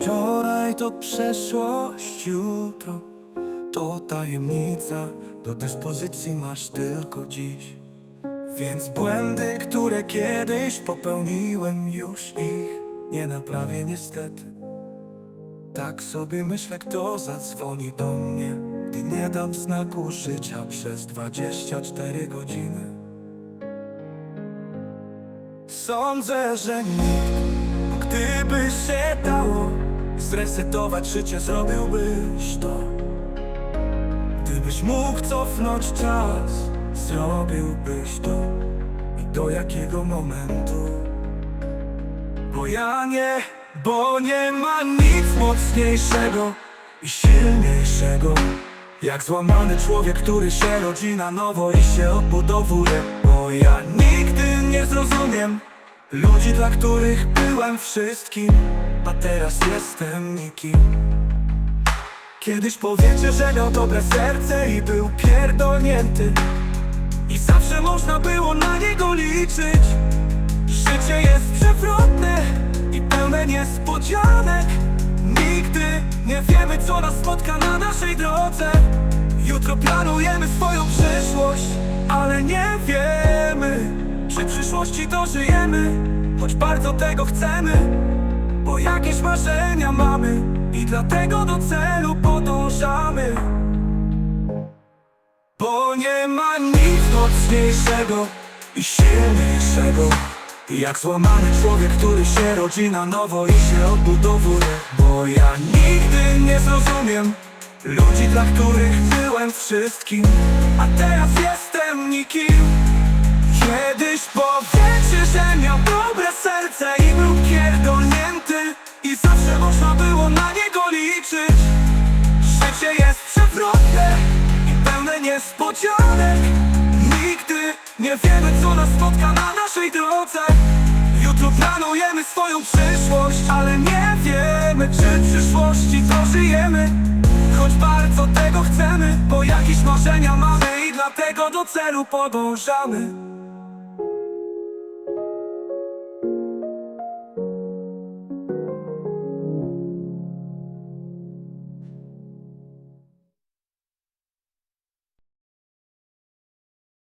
Wczoraj to przeszłość, jutro to tajemnica. Do dyspozycji masz tylko dziś. Więc błędy, które kiedyś popełniłem Już ich nie naprawię niestety. Tak sobie myślę, kto zadzwoni do mnie Gdy nie dam znaku życia przez 24 godziny. Sądzę, że nikt Gdyby się dało zresetować życie, zrobiłbyś to. Gdybyś mógł cofnąć czas, zrobiłbyś to. I do jakiego momentu? Bo ja nie, bo nie ma nic mocniejszego i silniejszego Jak złamany człowiek, który się rodzi na nowo i się odbudowuje. Bo ja nigdy nie zrozumiem Ludzi, dla których byłem wszystkim A teraz jestem nikim. Kiedyś powiecie, że miał dobre serce i był pierdolnięty. I zawsze można było na niego liczyć. Życie jest przewrotne i pełne niespodzianek. Nigdy nie wiemy, co nas spotka na naszej drodze. Jutro planujemy swoją przyszłość, ale nie wiemy Czy przyszłości dożyjemy, choć bardzo tego chcemy jakieś marzenia mamy i dlatego do celu podążamy. Bo nie ma nic mocniejszego i silniejszego Jak złamany człowiek, który się rodzi na nowo i się odbudowuje. Bo ja nigdy nie zrozumiem Ludzi, dla których byłem wszystkim A teraz jestem nikim. Kiedyś powiecie, że miał dobre serce i był niespodzianek Nigdy nie wiemy, co nas spotka na naszej drodze. Jutro planujemy swoją przyszłość, ale nie wiemy, czy w przyszłości dożyjemy Choć bardzo tego chcemy, bo jakieś marzenia mamy i dlatego do celu podążamy